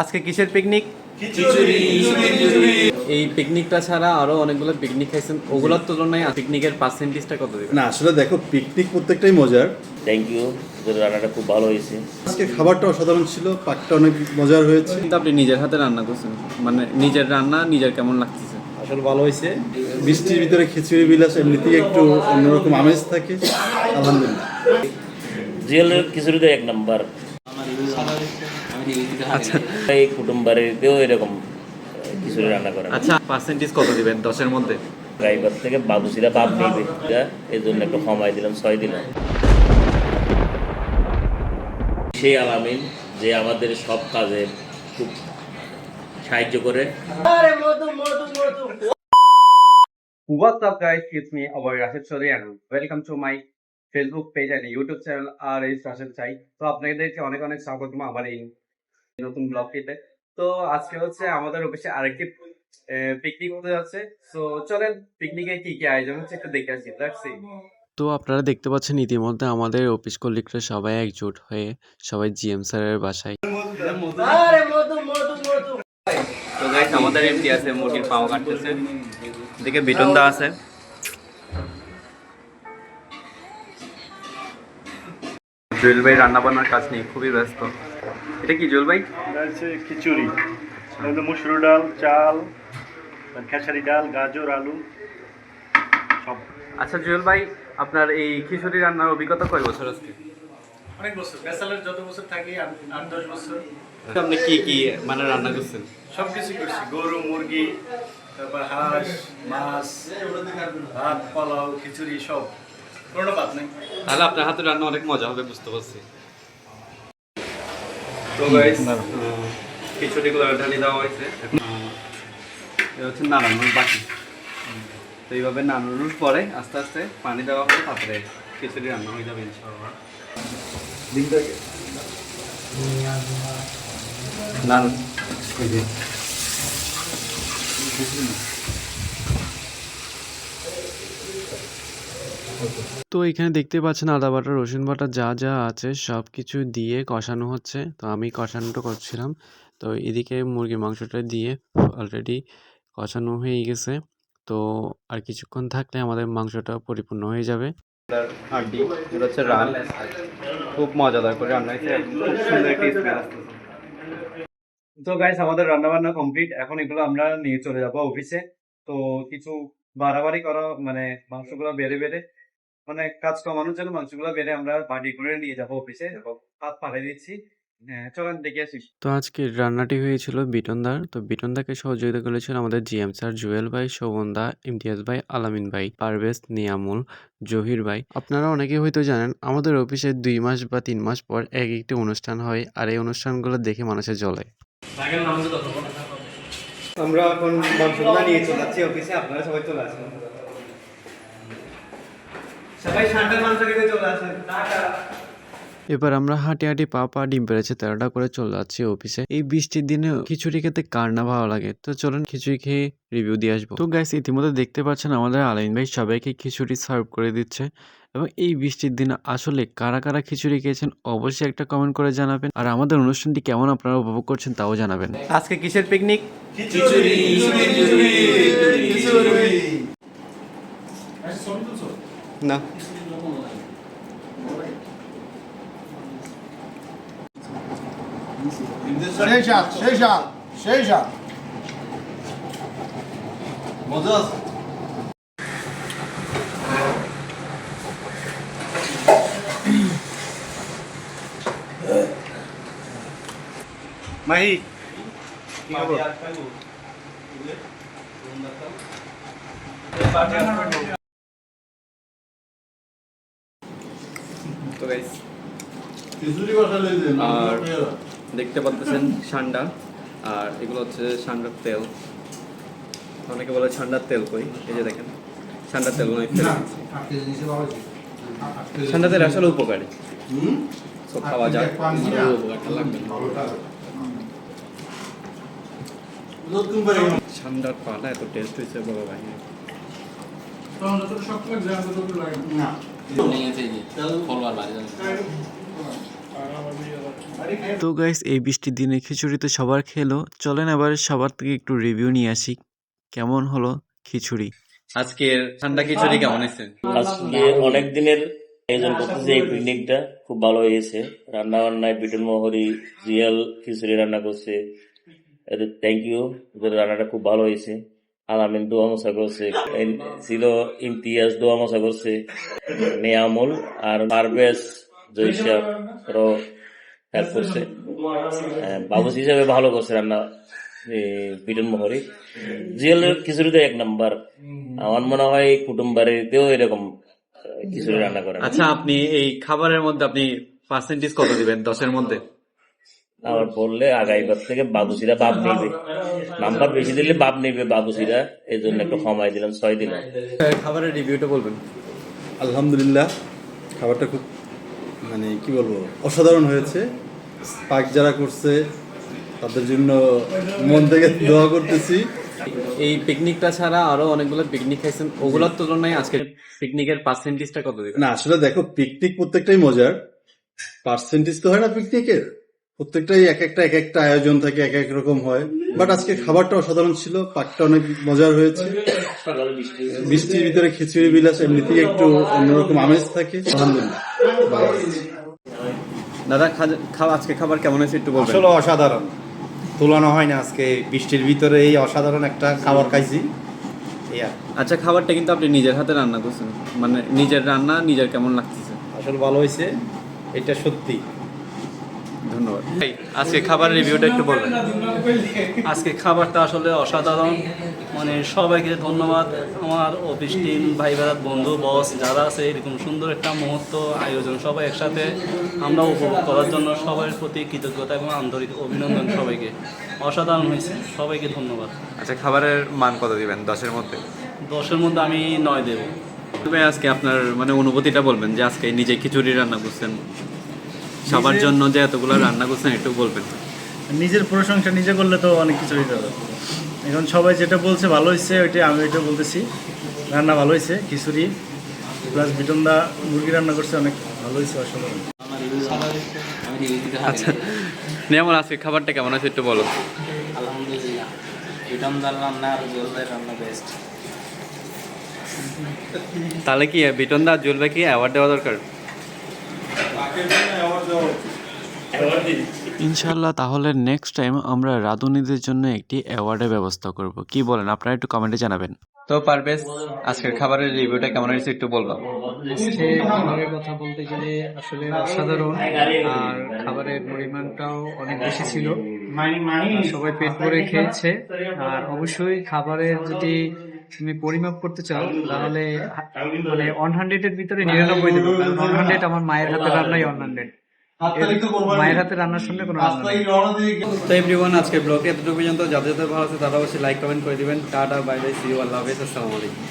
আজকে কিসের পিকনিক এই পিকনিকটা ছাড়া আরও অনেকগুলো পিকনিক খাইছেন। ওগুলোর তুলনায় পিকনিকের পার্সেন্টেজটা কত দিবেন? না আসলে দেখো পিকনিক প্রত্যেকটাই মজার। থ্যাংক ইউ রান্নাটা খুব ভালো হয়েছে। আজকে খাবারটা অসাধারণ ছিল পাকটা অনেক মজার হয়েছে। কিন্তু আপনি নিজের হাতে রান্না করছেন। মানে নিজের রান্না নিজের কেমন লাগতেছে? আসলে ভালো হয়েছে। বৃষ্টির ভিতরে খিচুড়ি বিলাস এমনিতেই একটু অন্যরকম আমেজ থাকে। আলহামদুলিল্লাহ। জুয়েলের খিচুড়ি তো এক নাম্বার। আচ্ছা। এই কুটুম্বারেতেও এরকম খিচুড়ি রান্না করে। আচ্ছা পার্সেন্টেজ কত দিবেন দশের মধ্যে? ড্রাইভার থেকে বাবুসিরা বাপ নিবে এই জন্য একটু কমাই দিলাম ছয় দিলাম। সেই আলামিন যে আমাদের সব কাজে খুব সাহায্য করে। What's up guys, it's me, our Rashid Chaudhary and welcome to my Facebook page and YouTube channel আর এই রাশেদ চাই তো আপনাদেরকে অনেক অনেক স্বাগত আমার এই নতুন ব্লগ ব্লগটিতে তো আজকে হচ্ছে আমাদের অফিসে আরেকটি পিকনিক হতে যাচ্ছে তো চলেন পিকনিকে কি কি আয়োজন হচ্ছে একটু দেখে আসি রাখছি তো আপনারা দেখতে পাচ্ছেন ইতিমধ্যে আমাদের অফিস কলিগরা সবাই একজোট হয়ে সবাই জিএম স্যারের বাসায়। তো গাইস আমাদের এমটি আছে মুরগির পাও কাটতেছে। এদিকে বিটন দা আছে। জুয়েল ভাই রান্না বান্নার কাজ নেই খুবই ব্যস্ত। এটা কি জুয়েল ভাই? হচ্ছে খিচুড়ি। মুসুর ডাল চাল খেসারি ডাল গাজর আলু সব। আচ্ছা জুয়েল ভাই আপনার এই খিচুড়ি রান্নার অভিজ্ঞতা কয় বছর আজকে অনেক বছর। বেসালের যত বছর থাকি আট আট দশ বছর। আপনি কি কি মানে রান্না করছেন? সব কিছু করছি। গরু মুরগি তারপর হাঁস মাছ ভাত পোলাও খিচুড়ি সব। কোনো বাদ নেই। তাহলে আপনার হাতে রান্না অনেক মজা হবে বুঝতে পারছি। তো গাইস খিচুড়িগুলো ঢালি দেওয়া হয়েছে। এখন, এটা হচ্ছে নাড়ানোর বাকি তো এইভাবে নাড়ানোর পরে আস্তে আস্তে পানি দেওয়া হবে তারপরে খিচুড়ি রান্না হয়ে যাবে ইনশাআল্লাহ। নাড়ুন এই যে। তো এখানে দেখতে পাচ্ছেন আদা বাটা, রসুন বাটা যা যা আছে সব কিছু দিয়ে কষানো হচ্ছে। তো আমি কষানোটা করছিলাম। তো এদিকে মুরগির মাংসটা দিয়ে অলরেডি কষানো হয়ে গেছে। তো আর কিছুক্ষণ থাকলে আমাদের মাংসটা পরিপূর্ণ হয়ে যাবে। খুব মজাদার করে তো গাইস আমাদের রান্না বান্না কমপ্লিট এখন এগুলো আমরা নিয়ে চলে যাব অফিসে তো কিছু বাড়াবাড়ি করা মানে মাংসগুলো বেড়ে বেড়ে মানে কাজ কমানোর জন্য মাংসগুলো বেড়ে আমরা বাড়ি করে নিয়ে যাব অফিসে এবং হাত পাঠিয়ে দিচ্ছি। হ্যাঁ চলেন দেখে আসি। তো আজকে রান্নাটি হয়েছিল বিটনদার তো বিটনদাকে সহযোগিতা করেছিল আমাদের জিএম স্যার জুয়েল ভাই শোভন দা ইমতিয়াজ ভাই আলামিন ভাই পারভেজ নিয়ামুল জহির ভাই। আপনারা অনেকে হয়তো জানেন আমাদের অফিসে দুই মাস বা তিন মাস পর এক একটি অনুষ্ঠান হয় আর এই অনুষ্ঠানগুলো দেখে মানুষের জ্বলে। আমরা এখন নিয়ে চলে যাচ্ছি অফিসে আপনারা সবাই চলে আসেন। সবাই খেতে চলে আসেন এবার আমরা হাঁটি হাঁটি পা পা ডিম পেরেছে তেরোটা করে চলে যাচ্ছি অফিসে। এই বৃষ্টির দিনে খিচুড়ি খেতে কার না ভালো লাগে? তো চলুন খিচুড়ি খেয়ে রিভিউ দিয়ে আসব। তো গাইস ইতিমধ্যে দেখতে পাচ্ছেন আমাদের আলাইন ভাই সবাইকে খিচুড়ি সার্ভ করে দিচ্ছে। এবং এই বৃষ্টির দিনে আসলে কারা কারা খিচুড়ি খেয়েছেন অবশ্যই একটা কমেন্ট করে জানাবেন। আর আমাদের অনুষ্ঠানটি কেমন আপনারা উপভোগ করছেন তাও জানাবেন। আজকে কিসের picnic না Seja, seja, seja. মাহি তো গাইস আর দেখতে পাচ্ছেন সান্ডা। আর এগুলো হচ্ছে সান্ডার তেল। অনেকে বলে সান্ডার তেল কই? এই যে দেখেন সান্ডার তেল তেল সান্ডা তেল আসলে উপকারী। তো খাওয়া যায় সান্ডার পাটা এত টেস্ট হয়েছে বাবা ভাই। না। তো গাইস এই বৃষ্টির দিনে খিচুড়ি তো সবার খেলো। চলেন আবার সবার থেকে একটু রিভিউ নিয়ে আসি। কেমন হলো খিচুড়ি? আজকের ঠান্ডা খিচুড়ি কেমন হয়েছে? আজকে অনেক দিনের আয়োজন করতেছে এই পিকনিকটা খুব ভালো হয়েছে। রান্না বান্নায় বিটন মহরি জিয়াল খিচুড়ি রান্না করছে। এদের থ্যাংক ইউ রান্নাটা খুব ভালো হয়েছে। আলামিন দোয়া মশা করছে ছিল ইমতিয়াজ দোয়া মশা করছে নেয়ামুল আর পারভেজ জৈসাব হেল্প করছে বাবুস হিসাবে ভালো করছে রান্না বিটন মহরি জিয়ালের খিচুড়িটা এক নাম্বার আমার মনে হয় কুটুম বাড়িতেও এরকম খিচুড়ি রান্না করে আচ্ছা আপনি এই খাবারের মধ্যে আপনি পার্সেন্টেজ কত দিবেন দশের মধ্যে আবার বললে আগাইবার থেকে বাবুসিরা বাপ নেবে। নাম্বার বেশি দিলে বাপ নেবে বাবুসিরা। এই জন্য একটু কমাই দিলাম ছয় দিলাম। খাবারের রিভিউটা বলবেন। আলহামদুলিল্লাহ খাবারটা খুব মানে কি বলব অসাধারণ হয়েছে। পাক যারা করছে তাদের জন্য মন থেকে দোয়া করতেছি। এই পিকনিকটা ছাড়া আরও অনেকগুলো পিকনিক খাইছেন ওগুলোর তুলনায় আজকের পিকনিকের পার্সেন্টেজটা কত দিবেন? না আসলে দেখো পিকনিক প্রত্যেকটাই মজার। পার্সেন্টেজ তো হয় না পিকনিকের। প্রত্যেকটাই এক একটা এক একটা আয়োজন থাকে এক এক রকম হয়। বাট আজকে খাবারটা অসাধারণ ছিল পাকটা অনেক মজার হয়েছে। বৃষ্টির ভিতরে খিচুড়ি বিলাস এমনিতেই একটু অন্যরকম আমেজ থাকে। দাদা খাওয়া আজকে খাবার কেমন হয়েছে একটু বলবেন? আসলে অসাধারণ। তুলনা হয় না আজকে বৃষ্টির ভিতরে এই অসাধারণ একটা খাবার খাইছি। আচ্ছা খাবারটা কিন্তু আপনি নিজের হাতে রান্না করছেন। মানে নিজের রান্না নিজের কেমন লাগতেছে? আসলে ভালো হয়েছে এটা সত্যি। ধন্যবাদ। আজকে খাবার রিভিউটা একটু বলবেন। আজকে খাবারটা আসলে অসাধারণ। মানে সবাইকে ধন্যবাদ। আমার অফিস টিম ভাই বেড়াত বন্ধু বস যারা আছে এরকম সুন্দর একটা মুহূর্ত আয়োজন সবাই একসাথে আমরা উপভোগ করার জন্য সবার প্রতি কৃতজ্ঞতা এবং আন্তরিক অভিনন্দন সবাইকে। অসাধারণ হয়েছে। সবাইকে ধন্যবাদ। আচ্ছা খাবারের মান কত দিবেন দশের মধ্যে? দশের মধ্যে আমি নয় দেব। তবে আজকে আপনার মানে অনুভূতিটা বলবেন যে আজকে নিজে খিচুড়ি রান্না করছেন। সবার জন্য যে এতগুলো রান্না করছেন একটু বলবেন। নিজের প্রশংসা নিজে করলে তো অনেক কিছু হইতে হবে এখন সবাই যেটা বলছে ভালো হয়েছে ওইটা আমি ওইটা বলতেছি। রান্না ভালো হয়েছে খিচুড়ি প্লাস বিটনদা মুরগি রান্না করছে অনেক ভালো হয়েছে অসাধারণ। আচ্ছা যেমন আজকে খাবারটা কেমন আছে একটু বলো। আলহামদুলিল্লাহ বিটমদার রান্না আর জলদার রান্না বেস্ট তাহলে কি বিটন দা জুয়েল কি অ্যাওয়ার্ড দেওয়া দরকার? ইনশাল্লাহ তাহলে নেক্সট টাইম আমরা রাঁধুনিদের জন্য একটি অ্যাওয়ার্ডের ব্যবস্থা করব। কি বলেন? আপনারা একটু কমেন্টে জানাবেন। তো পারবেশ আজকের খাবারের রিভিউটা কেমন হয়েছে একটু বলব? আজকে খাবারের কথা বলতে গেলে আসলে অসাধারণ আর খাবারের পরিমাণটাও অনেক বেশি ছিল। সবাই পেট ভরে খেয়েছে। আর অবশ্যই খাবারের যদি তুমি পরিমাপ করতে চাও তাহলে মানে ওয়ান হান্ড্রেড এর ভিতরে নিরানব্বই দেবো। ওয়ান হান্ড্রেড আমার মায়ের হাতে রান্নাই ওয়ান হান্ড্রেড মায়ের হাতে রান্নার সঙ্গে কোনো তো এভরিওয়ান আজকের ব্লগটি এতটুকু পর্যন্ত। যাদের যাদের ভালো আছে তারা অবশ্যই লাইক কমেন্ট করে দিবেন। Tata bye bye see you আল্লাহ হাফেজ আসসালামু আলাইকুম।